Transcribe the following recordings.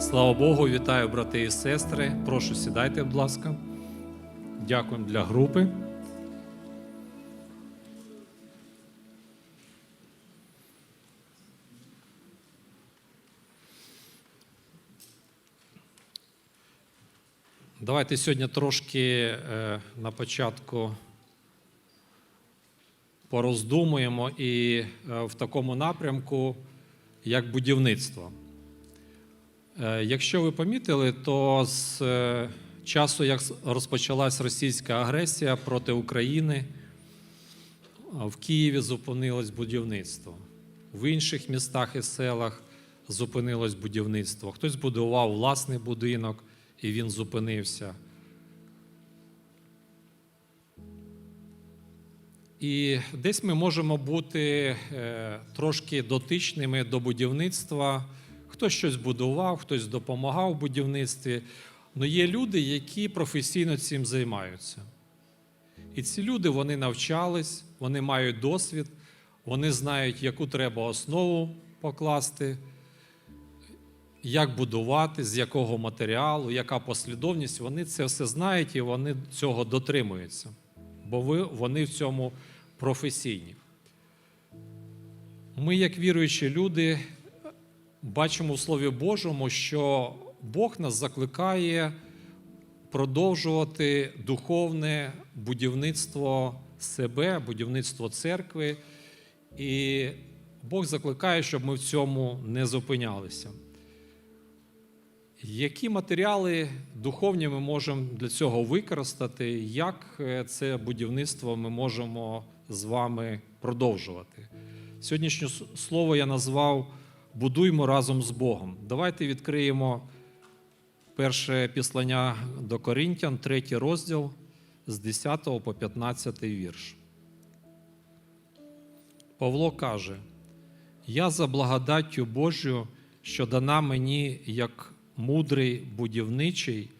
Слава Богу, вітаю, брати і сестри. Прошу сідайте, будь ласка. Дякуємо для групи. Давайте сьогодні трошки е, на початку пороздумуємо і е, в такому напрямку, як будівництво. Е, Якщо ви помітили, то з е, часу, як розпочалась російська агресія проти України, е, в Києві зупинилось будівництво. В інших містах і селах зупинилось будівництво. Хтось будував власний будинок і він зупинився. І десь ми можемо бути трошки дотичними до будівництва. Хтось щось будував, хтось допомагав у будівництві. Але є люди, які професійно цим займаються. І ці люди вони навчались, вони мають досвід, вони знають, яку треба основу покласти, як будувати, з якого матеріалу, яка послідовність. Вони це все знають і вони цього дотримуються, бо вони в цьому професійні. Ми, як віруючі люди, бачимо в Слові Божому, що Бог нас закликає продовжувати духовне будівництво себе, будівництво церкви. І Бог закликає, щоб ми в цьому не зупинялися. Які матеріали духовні ми можемо для цього використати? Як е, це будівництво ми можемо з вами продовжувати? Сьогоднішнє слово я назвав Будуймо разом з Богом. Давайте відкриємо перше післання до Коринтян, третій розділ з 10 по 15 вірш. Павло каже: Я за благодаттю Божою, що дана мені як мудрий будівничий,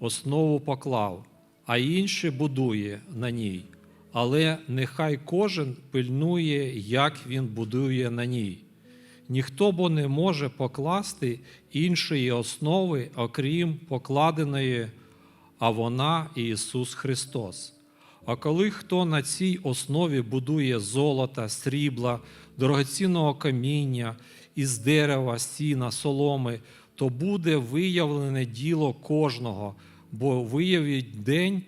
основу поклав, а інший будує на ній. Але нехай кожен пильнує, як він будує на ній. Ніхто бо не може покласти іншої основи, окрім покладеної, а вона Ісус Христос. А коли хто на цій основі будує золота, срібла, дорогоцінного каміння, із дерева, сіна, соломи, то буде виявлене діло кожного, бо виявить день,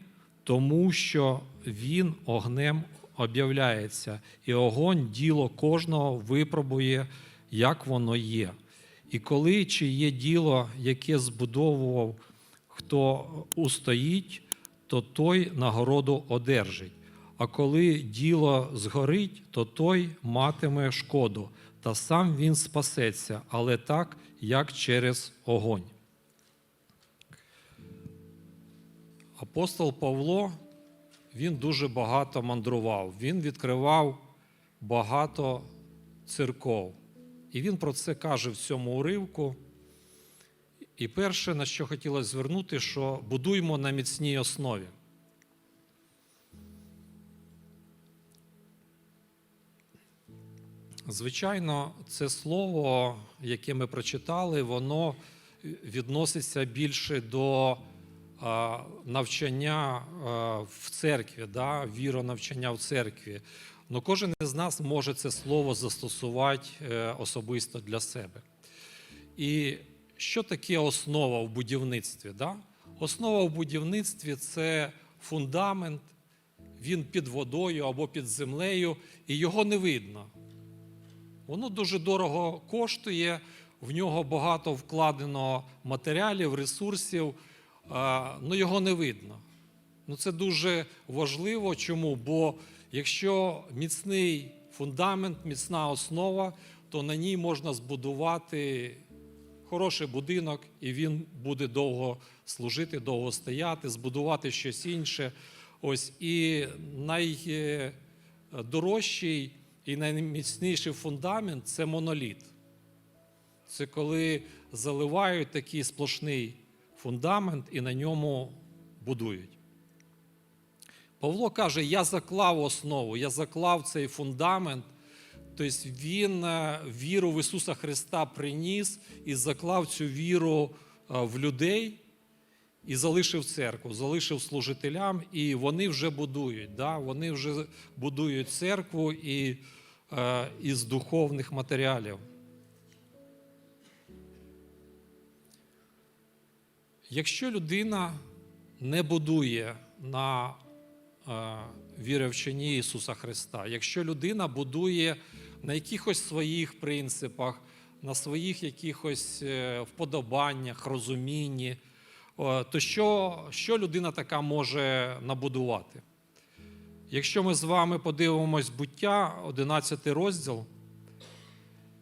тому що він огнем об'являється, і огонь діло кожного випробує, як воно є. І коли чи є діло, яке збудовував, хто устоїть, то той нагороду одержить. А коли діло згорить, то той матиме шкоду, та сам він спасеться, але так, як через огонь. Апостол Павло він дуже багато мандрував, він відкривав багато церков. І він про це каже в цьому уривку. І перше, на що хотілося звернути, що будуємо на міцній основі. Звичайно, це слово, яке ми прочитали, воно відноситься більше до навчання в церкві, да, віронавчання в церкві. Но кожен із нас може це слово застосувати е, особисто для себе. І що таке основа в будівництві? Да? Основа в будівництві це фундамент, він під водою або під землею, і його не видно. Воно дуже дорого коштує, в нього багато вкладено матеріалів, ресурсів, але його не видно. Ну, Це дуже важливо. Чому? Бо якщо міцний фундамент, міцна основа, то на ній можна збудувати хороший будинок, і він буде довго служити, довго стояти, збудувати щось інше. Ось і найдорожчий і найміцніший фундамент це моноліт. Це коли заливають такий сплошний фундамент і на ньому будують. Павло каже: Я заклав основу, я заклав цей фундамент Тобто він е, віру в Ісуса Христа приніс і заклав цю віру е, в людей і залишив церкву, залишив служителям, і вони вже будують. Да? Вони вже будують церкву і, е, із духовних матеріалів. Якщо людина не будує на е, віровчині Ісуса Христа, якщо людина будує на якихось своїх принципах, на своїх якихось е, вподобаннях, розумінні, то що, що людина така може набудувати? Якщо ми з вами подивимось буття, 11 розділ,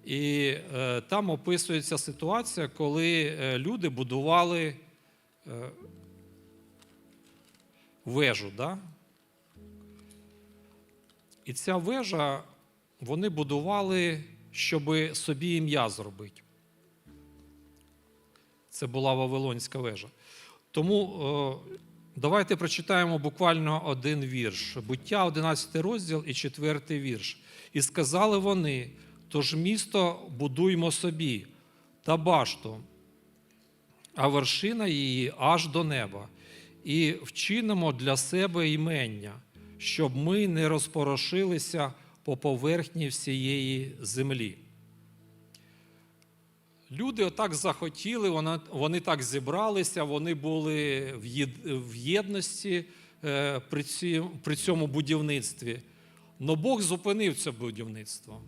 і е, там описується ситуація, коли е, люди будували е, вежу. Да? І ця вежа вони будували, щоб собі ім'я зробити. Це була Вавилонська вежа. Тому е, давайте прочитаємо буквально один вірш. Буття, 11 розділ і 4 вірш. І сказали вони: тож місто будуймо собі та башту, а вершина її аж до неба, і вчинимо для себе імення, щоб ми не розпорошилися по поверхні всієї землі. Люди отак захотіли, вони, так зібралися, вони були в єдності е, при, цьому будівництві. Но Бог зупинив це будівництво.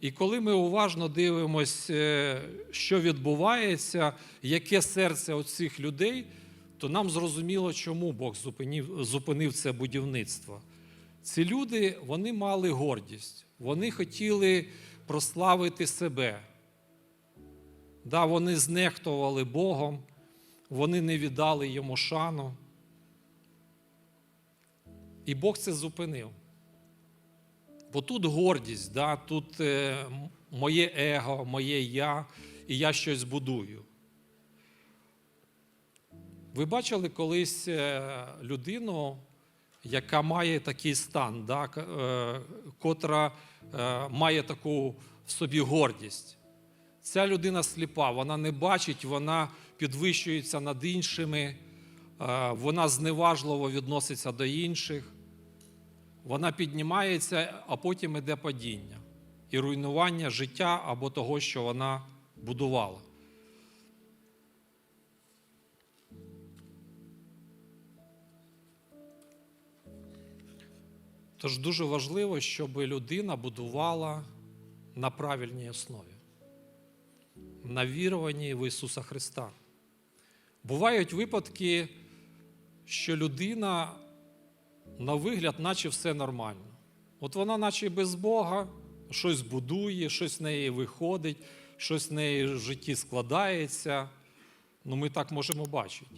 І коли ми уважно дивимося, що відбувається, яке серце оцих людей, то нам зрозуміло, чому Бог зупинив, зупинив це будівництво. Ці люди вони мали гордість, вони хотіли прославити себе. Да, вони знехтували Богом, вони не віддали йому шану. І Бог це зупинив. Бо тут гордість, да, тут е, моє его, моє я, і я щось будую. Ви бачили колись е, людину, яка має такий стан, да, е, котра е, має таку в собі гордість. Ця людина сліпа, вона не бачить, вона підвищується над іншими, вона зневажливо відноситься до інших. Вона піднімається, а потім іде падіння і руйнування життя або того, що вона будувала. Тож дуже важливо, щоб людина будувала на правильній основі, на віруванні в Ісуса Христа. Бувають випадки, що людина на вигляд, наче все нормально. От вона, наче без Бога, щось будує, щось в неї виходить, щось в неї в житті складається. Ну, ми так можемо бачити.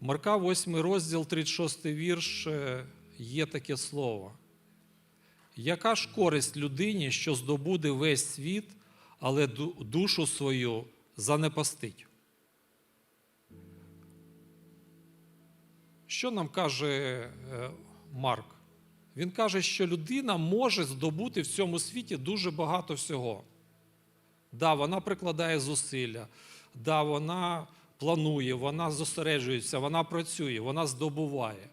Марка, 8 розділ, 36 вірш, е, є таке слово. Яка ж користь людині, що здобуде весь світ, але душу свою занепастить? Що нам каже е, Марк? Він каже, що людина може здобути в цьому світі дуже багато всього. Да, вона прикладає зусилля, да, вона планує, вона зосереджується, вона працює, вона здобуває.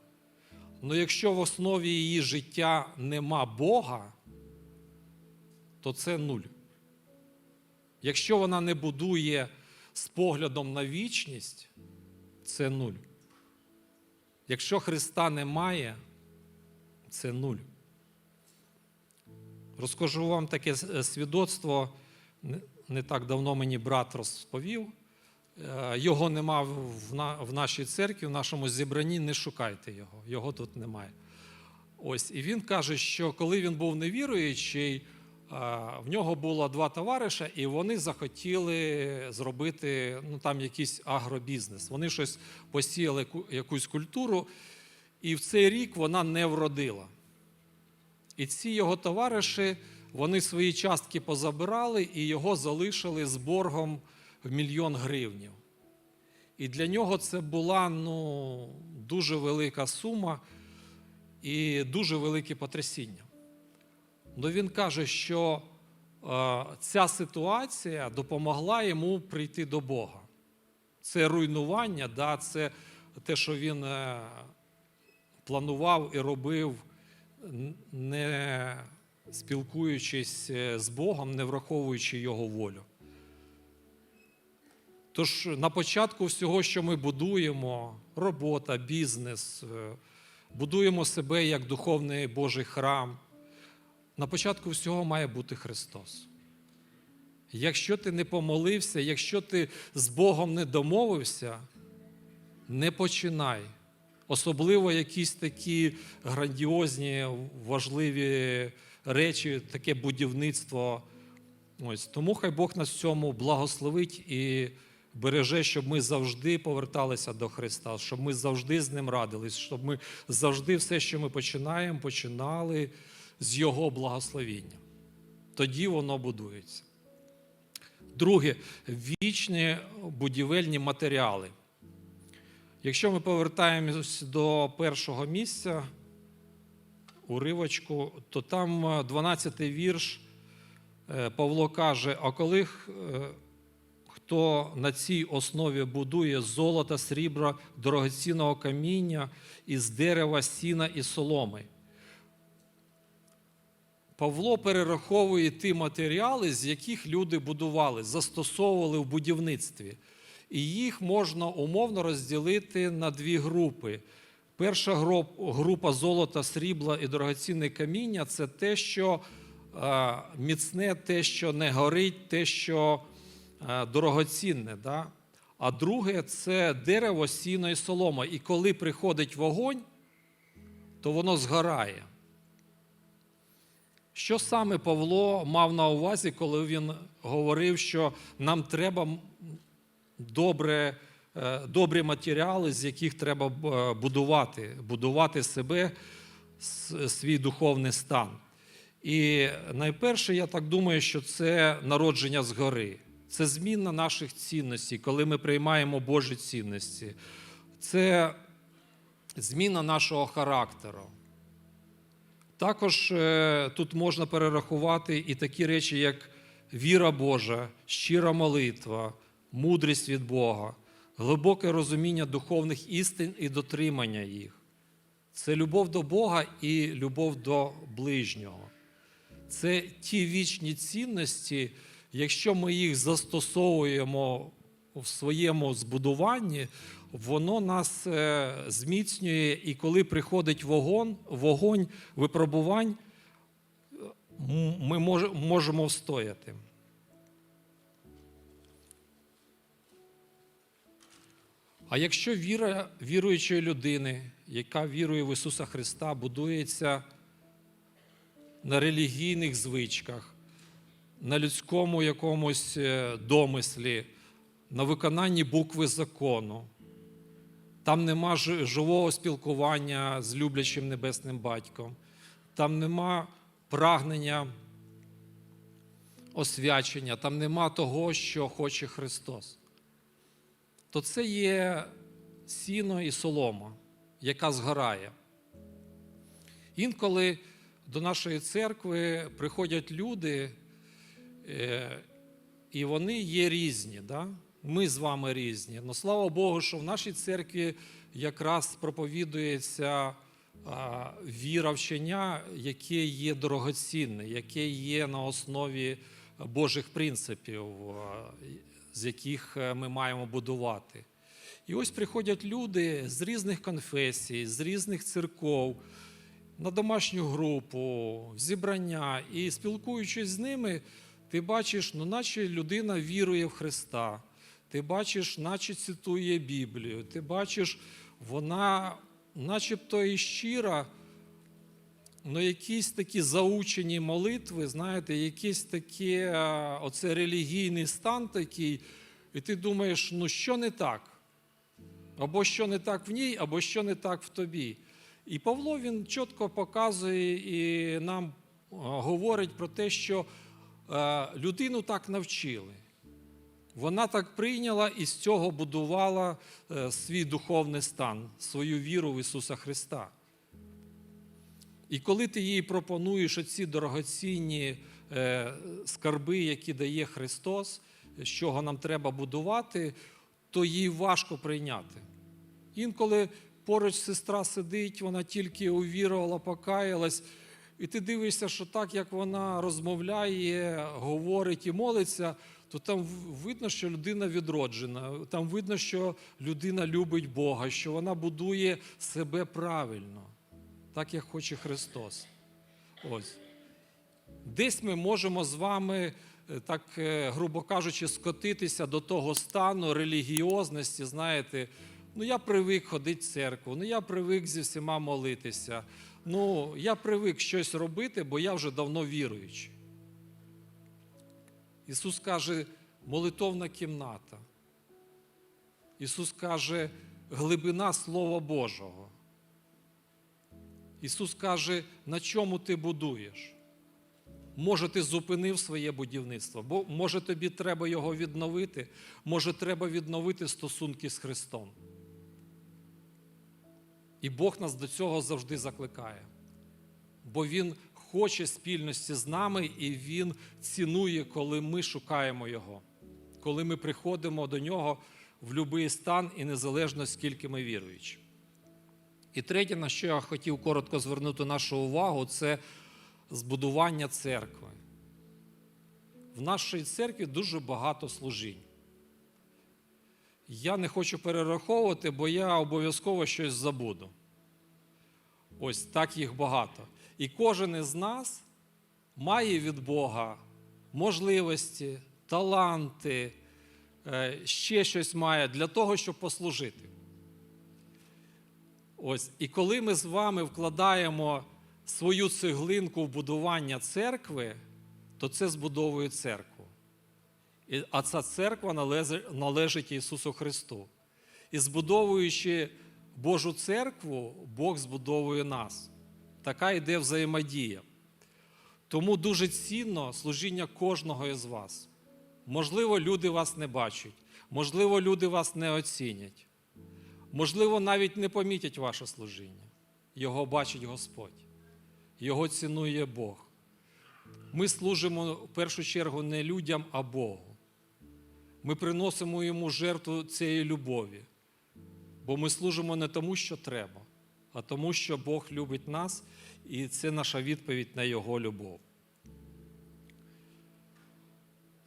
Але якщо в основі її життя нема Бога, то це нуль. Якщо вона не будує з поглядом на вічність, це нуль. Якщо Христа немає, це нуль. Розкажу вам таке свідоцтво. Не так давно мені брат розповів. Е, Його нема в нашій церкві, в нашому зібранні, не шукайте його, його тут немає. Ось, і він каже, що коли він був невіруючий, е, в нього було два товариша, і вони захотіли зробити ну, там якийсь агробізнес. Вони щось посіяли якусь культуру, і в цей рік вона не вродила. І ці його товариші, вони свої частки позабирали і його залишили з боргом в мільйон гривнів. І для нього це була ну, дуже велика сума і дуже велике потрясіння. але він каже, що е, ця ситуація допомогла йому прийти до Бога. Це руйнування, да, це те, що він е, планував і робив, не спілкуючись е, з Богом, не враховуючи Його волю. Тож на початку всього, що ми будуємо, робота, бізнес, е, будуємо себе як духовний Божий храм. На початку всього має бути Христос. Якщо ти не помолився, якщо ти з Богом не домовився, не починай. Особливо якісь такі грандіозні, важливі речі, таке будівництво. Ось. Тому хай Бог нас в цьому благословить і береже, щоб ми завжди поверталися до Христа, щоб ми завжди з Ним радились, щоб ми завжди все, що ми починаємо, починали з Його благословіння. Тоді воно будується. Друге, вічні будівельні матеріали. Якщо ми повертаємось до першого місця, уривочку, то там 12-й вірш е, Павло каже: а коли е, хто на цій основі будує золота, срібра, дорогоцінного каміння із дерева, сіна і соломи. Павло перераховує ті матеріали, з яких люди будували, застосовували в будівництві. І їх можна умовно розділити на дві групи. Перша група золота, срібла і дорогоцінне каміння це те, що е, міцне, те, що не горить, те, що дорогоцінне. Да? А друге це дерево, сіно і солома. І коли приходить вогонь, то воно згорає. Що саме Павло мав на увазі, коли він говорив, що нам треба добре, е, добрі матеріали, з яких треба е, будувати, будувати себе, свій духовний стан. І найперше, я так думаю, що це народження згори, це зміна наших цінностей, коли ми приймаємо Божі цінності, це зміна нашого характеру. Також е, тут можна перерахувати і такі речі, як віра Божа, щира молитва, мудрість від Бога, глибоке розуміння духовних істин і дотримання їх. Це любов до Бога і любов до ближнього. Це ті вічні цінності, якщо ми їх застосовуємо в своєму збудуванні, воно нас е, зміцнює, і коли приходить вогонь, вогонь випробувань, ми мож- можемо встояти. А якщо віра віруючої людини, яка вірує в Ісуса Христа, будується на релігійних звичках, на людському якомусь е, домислі, на виконанні букви закону. Там нема живого спілкування з люблячим небесним батьком, там нема прагнення освячення, там нема того, що хоче Христос. То це є сіно і солома, яка згорає. Інколи до нашої церкви приходять люди, і вони є різні. Да? Ми з вами різні. Но слава Богу, що в нашій церкві якраз проповідується віра вчення, яке є дорогоцінне, яке є на основі Божих принципів, з яких е, ми маємо будувати. І ось приходять люди з різних конфесій, з різних церков на домашню групу, в зібрання, і спілкуючись з ними, ти бачиш, ну, наче людина вірує в Христа. Ти бачиш, наче цитує Біблію. Ти бачиш, вона начебто і щира, ну, якісь такі заучені молитви, знаєте, якийсь такий оце релігійний стан такий, і ти думаєш, ну що не так? Або що не так в ній, або що не так в тобі. І Павло він чітко показує і нам е, говорить про те, що е, людину так навчили. Вона так прийняла і з цього будувала е, свій духовний стан, свою віру в Ісуса Христа. І коли ти їй пропонуєш оці дорогоцінні е, скарби, які дає Христос, з чого нам треба будувати, то їй важко прийняти. Інколи поруч сестра сидить, вона тільки увірувала, покаялась, і ти дивишся, що так як вона розмовляє, говорить і молиться, то там видно, що людина відроджена, там видно, що людина любить Бога, що вона будує себе правильно, так як хоче Христос. Ось. Десь ми можемо з вами, е, так е, грубо кажучи, скотитися до того стану релігіозності, знаєте, ну я привик ходити в церкву, ну я привик зі всіма молитися. Ну, я привик щось робити, бо я вже давно віруючий. Ісус каже, молитовна кімната. Ісус каже, глибина Слова Божого. Ісус каже, на чому ти будуєш? Може, ти зупинив своє будівництво, бо може тобі треба його відновити, може, треба відновити стосунки з Христом. І Бог нас до цього завжди закликає. Бо Він хоче спільності з нами і Він цінує, коли ми шукаємо Його, коли ми приходимо до Нього в будь-який стан і незалежно скільки ми віруючі. І третє, на що я хотів коротко звернути нашу увагу, це збудування церкви. В нашій церкві дуже багато служінь. Я не хочу перераховувати, бо я обов'язково щось забуду. Ось так їх багато. І кожен із нас має від Бога можливості, таланти, е, ще щось має для того, щоб послужити. Ось, і коли ми з вами вкладаємо свою цеглинку в будування церкви, то це збудовує церкву. А ця церква належить Ісусу Христу. І збудовуючи Божу церкву, Бог збудовує нас. Така йде взаємодія. Тому дуже цінно служіння кожного із вас. Можливо, люди вас не бачать, можливо, люди вас не оцінять. Можливо, навіть не помітять ваше служіння. Його бачить Господь. Його цінує Бог. Ми служимо в першу чергу не людям, а Богу. Ми приносимо йому жертву цієї любові. Бо ми служимо не тому, що треба, а тому, що Бог любить нас, і це наша відповідь на Його любов.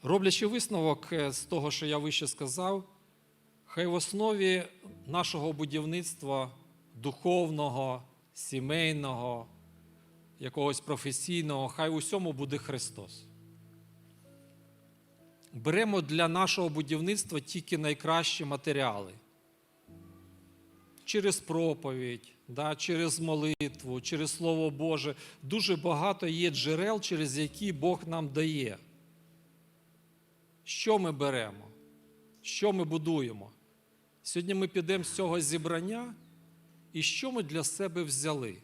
Роблячи висновок е, з того, що я вище сказав, хай в основі нашого будівництва духовного, сімейного, якогось професійного, хай у всьому буде Христос. Беремо для нашого будівництва тільки найкращі матеріали. Через проповідь, да, через молитву, через Слово Боже. Дуже багато є джерел, через які Бог нам дає. Що ми беремо? Що ми будуємо? Сьогодні ми підемо з цього зібрання, і що ми для себе взяли?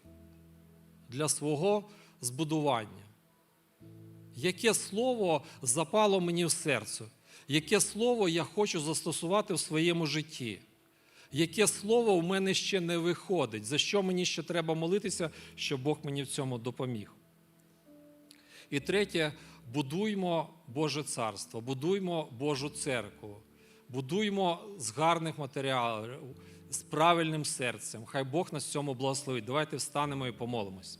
Для свого збудування. Яке слово запало мені в серце? Яке слово я хочу застосувати в своєму житті? Яке слово в мене ще не виходить? За що мені ще треба молитися, щоб Бог мені в цьому допоміг? І третє, будуймо Боже царство, будуймо Божу церкву, будуймо з гарних матеріалів, з правильним серцем. Хай Бог нас в цьому благословить. Давайте встанемо і помолимось.